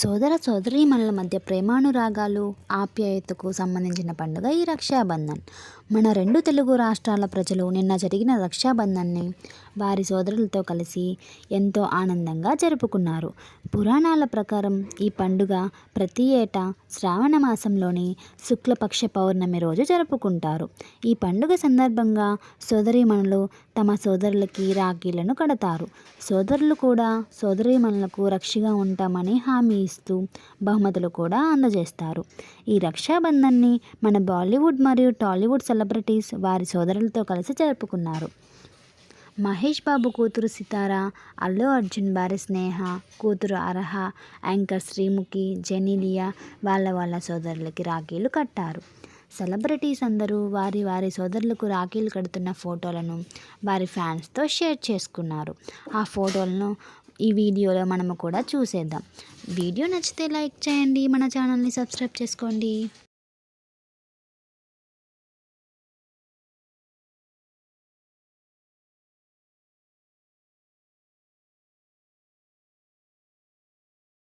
సోదర సోదరీమణుల మధ్య ప్రేమానురాగాలు ఆప్యాయతకు సంబంధించిన పండుగ ఈ రక్షాబంధన్. మన రెండు తెలుగు రాష్ట్రాల ప్రజలు నిన్న జరిగిన రక్షాబంధన్ని వారి సోదరులతో కలిసి ఎంతో ఆనందంగా జరుపుకున్నారు. పురాణాల ప్రకారం ఈ పండుగ ప్రతి ఏటా శ్రావణ మాసంలోని శుక్లపక్ష పౌర్ణమి రోజు జరుపుకుంటారు. ఈ పండుగ సందర్భంగా సోదరీమణులు తమ సోదరులకి రాఖీలను కడతారు. సోదరులు కూడా సోదరీమణులకు రక్షగా ఉంటామని హామీ ఇస్తూ బహుమతులు కూడా అందజేస్తారు. ఈ రక్షాబంధన్ని మన బాలీవుడ్ మరియు టాలీవుడ్ సెలబ్రిటీస్ వారి సోదరులతో కలిసి జరుపుకున్నారు. మహేష్ బాబు కూతురు సితార అల్లు అర్జున్ భార్య స్నేహ కూతురు అర్హ యాంకర్ శ్రీముఖి జెనీలియా వాళ్ళ వాళ్ళ సోదరులకి రాఖీలు కట్టారు. సెలబ్రిటీస్ అందరూ వారి వారి సోదరులకు రాఖీలు కడుతున్న ఫోటోలను వారి ఫ్యాన్స్తో షేర్ చేసుకున్నారు. ఆ ఫోటోలను ఈ వీడియోలో మనము కూడా చూసేద్దాం. వీడియో నచ్చితే లైక్ చేయండి మన ఛానల్ని సబ్స్క్రైబ్ చేసుకోండి.